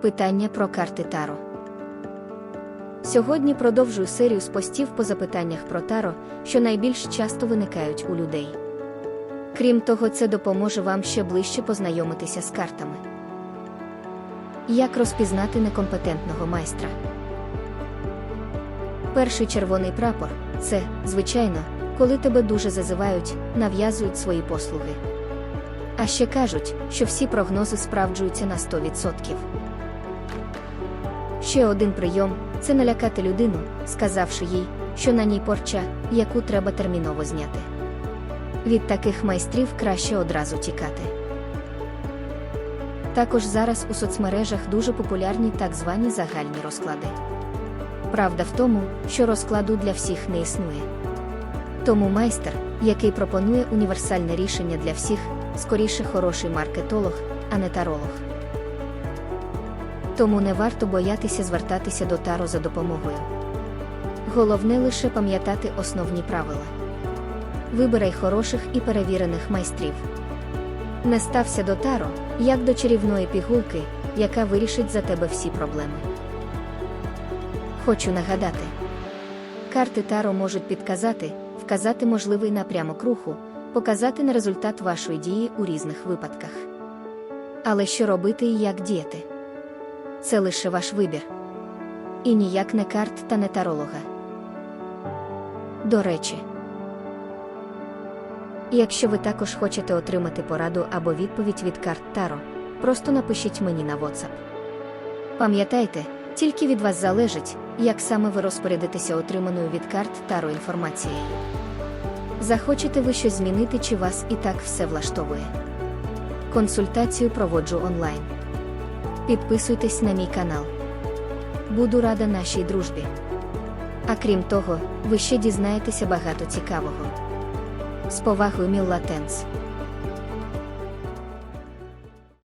Питання про карти Таро. Сьогодні продовжую серію з постів по запитаннях про Таро, що найбільш часто виникають у людей. Крім того, це допоможе вам ще ближче познайомитися з картами. Як розпізнати некомпетентного майстра? Перший червоний прапор це, звичайно, коли тебе дуже зазивають, нав'язують свої послуги. А ще кажуть, що всі прогнози справджуються на 100%. Ще один прийом це налякати людину, сказавши їй, що на ній порча, яку треба терміново зняти. Від таких майстрів краще одразу тікати. Також зараз у соцмережах дуже популярні так звані загальні розклади. Правда в тому, що розкладу для всіх не існує. Тому майстер, який пропонує універсальне рішення для всіх, скоріше хороший маркетолог, а не таролог. Тому не варто боятися звертатися до таро за допомогою. Головне лише пам'ятати основні правила. Вибирай хороших і перевірених майстрів. Не стався до таро, як до чарівної пігулки, яка вирішить за тебе всі проблеми. Хочу нагадати: карти Таро можуть підказати, вказати можливий напрямок руху, показати на результат вашої дії у різних випадках. Але що робити і як діяти? Це лише ваш вибір. І ніяк не карт та не таролога. До речі, якщо ви також хочете отримати пораду або відповідь від карт Таро, просто напишіть мені на WhatsApp. Пам'ятайте, тільки від вас залежить, як саме ви розпорядитеся отриманою від карт Таро інформацією. Захочете ви щось змінити, чи вас і так все влаштовує. Консультацію проводжу онлайн. Підписуйтесь на мій канал. Буду рада нашій дружбі. А крім того, ви ще дізнаєтеся багато цікавого. З повагою Мілла Тенс.